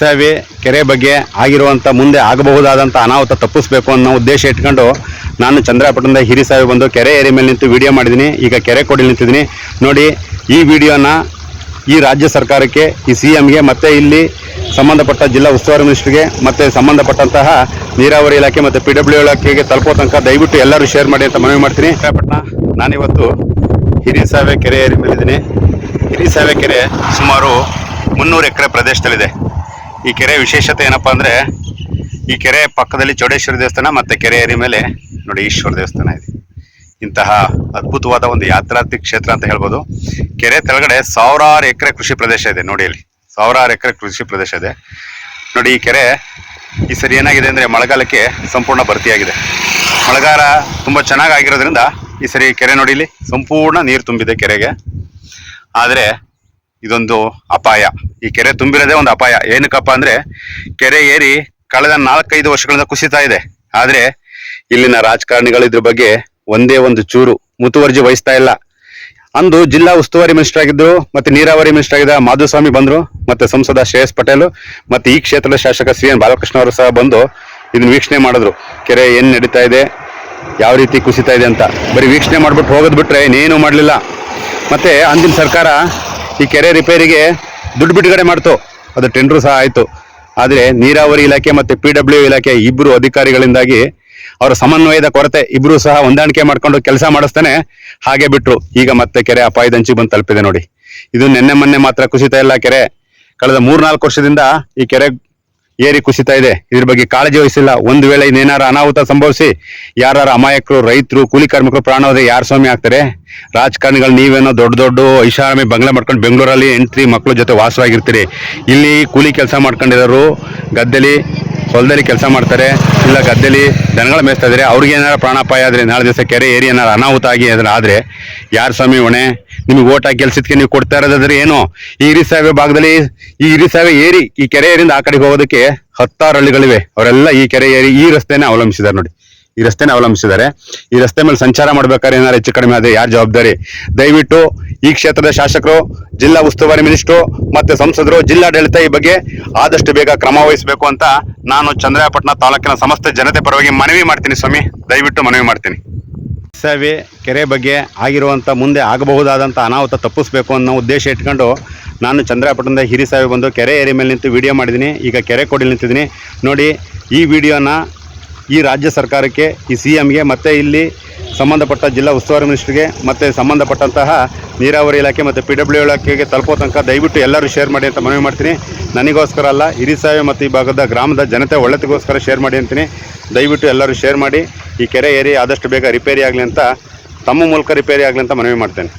ಹಿರಿಸಾವೆ ಕೆರೆ ಬಗ್ಗೆ ಆಗಿರುವಂಥ ಮುಂದೆ ಆಗಬಹುದಾದಂಥ ಅನಾಹುತ ತಪ್ಪಿಸ್ಬೇಕು ಅನ್ನೋ ಉದ್ದೇಶ ಇಟ್ಕೊಂಡು ನಾನು ಚಂದ್ರಪಟ್ಟಣದ ಹಿರಿಸಾವೆ ಬಂದು ಕೆರೆ ಏರಿ ಮೇಲೆ ನಿಂತು ವಿಡಿಯೋ ಮಾಡಿದ್ದೀನಿ. ಈಗ ಕೆರೆ ಕೊಡಿ ನಿಂತಿದ್ದೀನಿ. ನೋಡಿ, ಈ ವಿಡಿಯೋನ ಈ ರಾಜ್ಯ ಸರ್ಕಾರಕ್ಕೆ, ಈ ಸಿ ಎಮ್ಗೆ ಮತ್ತು ಇಲ್ಲಿ ಸಂಬಂಧಪಟ್ಟ ಜಿಲ್ಲಾ ಉಸ್ತುವಾರಿ ಮಿನಿಸ್ಟ್ರಿಗೆ, ಮತ್ತು ಸಂಬಂಧಪಟ್ಟಂತಹ ನೀರಾವರಿ ಇಲಾಖೆ ಮತ್ತು ಪಿ ಡಬ್ಲ್ಯೂ ಇಲಾಖೆಗೆ ತಲುಪೋ ತನಕ ದಯವಿಟ್ಟು ಎಲ್ಲರೂ ಶೇರ್ ಮಾಡಿ ಅಂತ ಮನವಿ ಮಾಡ್ತೀನಿ. ಚಂದ್ರಪಟ್ಟಣ ನಾನಿವತ್ತು ಹಿರಿಸಾವೆ ಕೆರೆ ಏರಿ ಮೇಲಿದ್ದೀನಿ. ಹಿರಿಸಾವೆ ಕೆರೆ ಸುಮಾರು ಮುನ್ನೂರು ಎಕರೆ ಪ್ರದೇಶದಲ್ಲಿದೆ. ಈ ಕೆರೆ ವಿಶೇಷತೆ ಏನಪ್ಪ ಅಂದರೆ, ಈ ಕೆರೆ ಪಕ್ಕದಲ್ಲಿ ಚೌಡೇಶ್ವರಿ ದೇವಸ್ಥಾನ ಮತ್ತು ಕೆರೆ ಏರಿ ಮೇಲೆ ನೋಡಿ ಈಶ್ವರ ದೇವಸ್ಥಾನ ಇದೆ. ಇಂತಹ ಅದ್ಭುತವಾದ ಒಂದು ಯಾತ್ರಾರ್ಥಿ ಕ್ಷೇತ್ರ ಅಂತ ಹೇಳ್ಬೋದು. ಕೆರೆ ತೆಳಗಡೆ ಸಾವಿರಾರು ಎಕರೆ ಕೃಷಿ ಪ್ರದೇಶ ಇದೆ ನೋಡಿ ಇಲ್ಲಿ. ಸಾವಿರಾರು ಎಕರೆ ಕೃಷಿ ಪ್ರದೇಶ ಇದೆ. ನೋಡಿ ಈ ಕೆರೆ, ಈ ಸರಿ ಏನಾಗಿದೆ ಅಂದರೆ ಮಳೆಗಾಲಕ್ಕೆ ಸಂಪೂರ್ಣ ಭರ್ತಿಯಾಗಿದೆ. ಮಳೆಗಾಲ ತುಂಬ ಚೆನ್ನಾಗಿ ಆಗಿರೋದ್ರಿಂದ ಈ ಸರಿ ಕೆರೆ ನೋಡಿ ಸಂಪೂರ್ಣ ನೀರು ತುಂಬಿದೆ ಕೆರೆಗೆ. ಆದರೆ ಇದೊಂದು ಅಪಾಯ. ಈ ಕೆರೆ ತುಂಬಿರೋದೇ ಒಂದು ಅಪಾಯ. ಏನಕ್ಕಪ್ಪ ಅಂದ್ರೆ, ಕೆರೆ ಏರಿ ಕಳೆದ ನಾಲ್ಕೈದು ವರ್ಷಗಳಿಂದ ಕುಸಿತಾ ಇದೆ. ಆದ್ರೆ, ಇಲ್ಲಿನ ರಾಜಕಾರಣಿಗಳು ಇದ್ರ ಬಗ್ಗೆ ಒಂದೇ ಒಂದು ಚೂರು ಮುತುವರ್ಜಿ ವಹಿಸ್ತಾ ಇಲ್ಲ. ಅಂದು ಜಿಲ್ಲಾ ಉಸ್ತುವಾರಿ ಮಿನಿಸ್ಟರ್ ಆಗಿದ್ರು, ಮತ್ತೆ ನೀರಾವರಿ ಮಿನಿಸ್ಟರ್ ಆಗಿದ್ದ ಮಾಧುಸ್ವಾಮಿ ಬಂದ್ರು, ಮತ್ತೆ ಸಂಸದ ಶ್ರೇಯಸ್ ಪಟೇಲ್, ಮತ್ತೆ ಈ ಕ್ಷೇತ್ರದ ಶಾಸಕ ಸಿ ಎನ್ ಬಾಲಕೃಷ್ಣ ಅವರು ಸಹ ಬಂದು ಇದನ್ನ ವೀಕ್ಷಣೆ ಮಾಡಿದ್ರು. ಕೆರೆ ಏನ್ ನಡೀತಾ ಇದೆ, ಯಾವ ರೀತಿ ಕುಸಿತಾ ಇದೆ ಅಂತ. ಬರೀ ವೀಕ್ಷಣೆ ಮಾಡ್ಬಿಟ್ಟು ಹೋಗೋದ್ ಬಿಟ್ರೆ ಇನ್ನೇನು ಮಾಡಲಿಲ್ಲ. ಮತ್ತೆ ಅಂದಿನ ಸರ್ಕಾರ ಈ ಕೆರೆ ರಿಪೇರಿಗೆ ದುಡ್ಡು ಬಿಡುಗಡೆ ಮಾಡ್ತು. ಅದು ಟೆಂಡರ್ ಸಹ ಆಯ್ತು. ಆದ್ರೆ ನೀರಾವರಿ ಇಲಾಖೆ ಮತ್ತೆ ಪಿ ಡಬ್ಲ್ಯೂ ಇಲಾಖೆ ಇಬ್ಬರು ಅಧಿಕಾರಿಗಳಿಂದಾಗಿ ಅವರ ಸಮನ್ವಯದ ಕೊರತೆ ಇಬ್ರು ಸಹ ಹೊಂದಾಣಿಕೆ ಮಾಡ್ಕೊಂಡು ಕೆಲಸ ಮಾಡಿಸ್ತಾನೆ ಹಾಗೆ ಬಿಟ್ರು. ಈಗ ಮತ್ತೆ ಕೆರೆ ಅಪಾಯದಂಚಿ ಬಂದು ತಲುಪಿದೆ ನೋಡಿ. ಇದು ನಿನ್ನೆ ಮೊನ್ನೆ ಮಾತ್ರ ಕುಸಿತ ಇಲ್ಲ ಕೆರೆ. ಕಳೆದ ಮೂರ್ನಾಲ್ಕು ವರ್ಷದಿಂದ ಈ ಕೆರೆ ಏರಿ ಕುಸಿತಾ ಇದೆ. ಇದ್ರ ಬಗ್ಗೆ ಕಾಳಜಿ ವಹಿಸಿಲ್ಲ. ಒಂದು ವೇಳೆ ಇನ್ನೇನಾರ ಅನಾಹುತ ಸಂಭವಿಸಿ ಯಾರು ಅಮಾಯಕರು, ರೈತರು, ಕೂಲಿ ಕಾರ್ಮಿಕರು ಪ್ರಾಣ ಹೋದ್ರೆ ಯಾರು ಸ್ವಾಮಿ ಆಗ್ತಾರೆ? ರಾಜಕಾರಣಿಗಳು ನೀವೇನೋ ದೊಡ್ಡ ದೊಡ್ಡ ಐಷಾರಾಮಿ ಬಂಗ್ಲೆ ಮಾಡ್ಕೊಂಡು ಬೆಂಗಳೂರಲ್ಲಿ ಎಂಟ್ರಿ ಮಕ್ಕಳ ಜೊತೆ ವಾಸವಾಗಿರ್ತೀರಿ. ಇಲ್ಲಿ ಕೂಲಿ ಕೆಲಸ ಮಾಡ್ಕೊಂಡಿರೋರು ಗದ್ದೆಲಿ ಹೊಲದಲ್ಲಿ ಕೆಲಸ ಮಾಡ್ತಾರೆ, ಇಲ್ಲ ಗದ್ದೆಲಿ ದನಗಳ ಮೇಯಿಸ್ತಾ ಇದ್ದಾರೆ ಅವ್ರಿಗೆ ಏನಾರ ಪ್ರಾಣಾಪಾಯ ಆದ್ರೆ ನಾಳೆ ದಿವಸ ಕೆರೆ ಏರಿ ಏನಾರ ಅನಾಹುತ ಆಗಿ ಅದನ್ನ ಆದರೆ, ಯಾರು ಸ್ವಾಮಿ ಹೊಣೆ? ನಿಮಗೆ ಓಟ್ ಹಾಕಿ ಕೆಲ್ಸಕ್ಕೆ ನೀವು ಕೊಡ್ತಾ ಇರೋದಾದ್ರೆ ಏನು? ಈ ಹಿರಿಸಾವೆ ಭಾಗದಲ್ಲಿ ಈ ಹಿರಿಸಾವೆ ಏರಿ, ಈ ಕೆರೆ ಏರಿಂದ ಆ ಕಡೆಗೆ ಹೋಗೋದಕ್ಕೆ ಹತ್ತಾರು ಹಳ್ಳಿಗಳಿವೆ. ಅವರೆಲ್ಲ ಈ ಕೆರೆ ಏರಿ, ಈ ರಸ್ತೆನೇ ಅವಲಂಬಿಸಿದ್ದಾರೆ ನೋಡಿ. ಈ ರಸ್ತೆನೇ ಅವಲಂಬಿಸಿದ್ದಾರೆ. ಈ ರಸ್ತೆ ಮೇಲೆ ಸಂಚಾರ ಮಾಡ್ಬೇಕಾದ್ರೆ ಏನಾರು ಹೆಚ್ಚು ಕಡಿಮೆ ಆದ್ರೆ ಯಾರು ಜವಾಬ್ದಾರಿ? ದಯವಿಟ್ಟು ಈ ಕ್ಷೇತ್ರದ ಶಾಸಕರು, ಜಿಲ್ಲಾ ಉಸ್ತುವಾರಿ ಮಿನಿಸ್ಟ್ರು ಮತ್ತೆ ಸಂಸದರು, ಜಿಲ್ಲಾಡಳಿತ ಈ ಬಗ್ಗೆ ಆದಷ್ಟು ಬೇಗ ಕ್ರಮ ವಹಿಸಬೇಕು ಅಂತ ನಾನು ಚಂದ್ರಾಯಪಟ್ಟಣ ತಾಲೂಕಿನ ಸಮಸ್ತ ಜನತೆ ಪರವಾಗಿ ಮನವಿ ಮಾಡ್ತೀನಿ ಸ್ವಾಮಿ. ದಯವಿಟ್ಟು ಮನವಿ ಮಾಡ್ತೀನಿ. ಸೇವೆ ಕೆರೆ ಬಗ್ಗೆ ಆಗಿರುವಂಥ ಮುಂದೆ ಆಗಬಹುದಾದಂಥ ಅನಾಹುತ ತಪ್ಪಿಸ್ಬೇಕು ಅನ್ನೋ ಉದ್ದೇಶ ಇಟ್ಕೊಂಡು ನಾನು ಚಂದ್ರಾಪಟ್ಟಣದ ಹಿರಿಸಾವೆ ಬಂದು ಕೆರೆ ಏರಿ ಮೇಲೆ ನಿಂತು ವಿಡಿಯೋ ಮಾಡಿದ್ದೀನಿ. ಈಗ ಕೆರೆ ಕೊಡಿ ನಿಂತಿದ್ದೀನಿ. ನೋಡಿ, ಈ ವಿಡಿಯೋನ ಈ ರಾಜ್ಯ ಸರ್ಕಾರಕ್ಕೆ, ಈ ಸಿ ಎಮ್ಗೆ ಮತ್ತು ಇಲ್ಲಿ ಸಂಬಂಧಪಟ್ಟ ಜಿಲ್ಲಾ ಉಸ್ತುವಾರಿ ಮಿನಿಸ್ಟ್ರಿಗೆ ಮತ್ತು ಸಂಬಂಧಪಟ್ಟಂತಹ ನೀರಾವರಿ ಇಲಾಖೆ ಮತ್ತು ಪಿ ಡಬ್ಲ್ಯೂ ಇಲಾಖೆಗೆ ತಲುಪೋ ತನಕ ದಯವಿಟ್ಟು ಎಲ್ಲರೂ ಶೇರ್ ಮಾಡಿ ಅಂತ ಮನವಿ ಮಾಡ್ತೀನಿ. ನನಗೋಸ್ಕರ ಅಲ್ಲ ಹಿರಿಸಾವೆ ಮತ್ತು ಈ ಭಾಗದ ಗ್ರಾಮದ ಜನತೆ ಒಳ್ಳೆತಿಗೋಸ್ಕರ ಶೇರ್ ಮಾಡಿ ಅಂತೀನಿ. ದಯವಿಟ್ಟು ಎಲ್ಲರೂ ಶೇರ್ ಮಾಡಿ, ಈ ಕೆರೆ ಏರಿ ಆದಷ್ಟು ಬೇಗ ರಿಪೇರಿ ಆಗಲಿ ಅಂತ, ತಮ್ಮ ಮೂಲಕ ರಿಪೇರಿ ಆಗಲಿ ಅಂತ ಮನವಿ ಮಾಡ್ತೇನೆ.